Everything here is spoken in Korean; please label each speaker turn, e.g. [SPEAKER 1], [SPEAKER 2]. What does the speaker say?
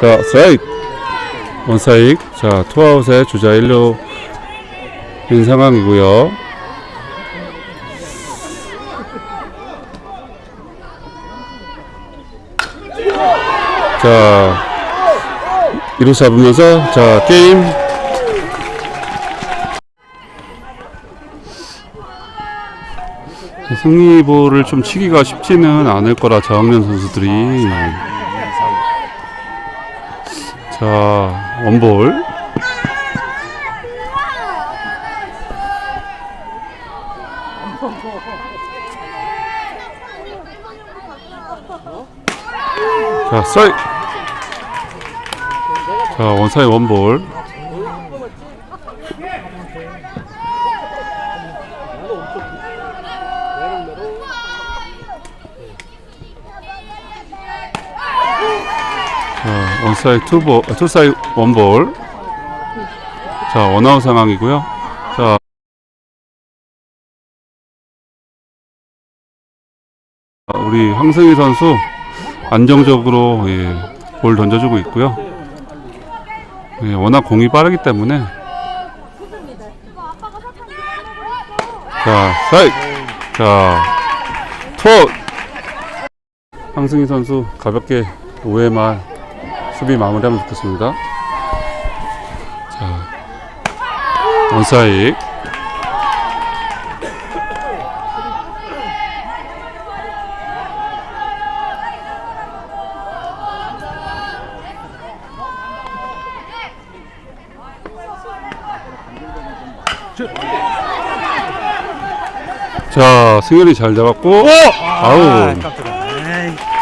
[SPEAKER 1] 자, 스트라이크. 원사익. 자, 투아웃에 주자 1루 인 상황이고요. 자, 1루 잡으면서 자, 게임 승리볼을 좀 치기가 쉽지는 않을 거라 저학년 선수들이 자 원볼. 자 스트라이크. 자 원사의 원볼 자 원사의 투볼 아, 투사의 원볼. 자 원아웃 상황이고요. 자. 우리 황승희 선수 안정적으로 예, 볼 던져주고 있고요. 예, 워낙 공이 빠르기 때문에. 자, 사이. 자, 투 황승희 선수 가볍게 5회 말 수비 마무리하면 좋겠습니다. 자, 원사익 자, 승현이 잘 잡았고, 아우.
[SPEAKER 2] 깜짝이야. 에이.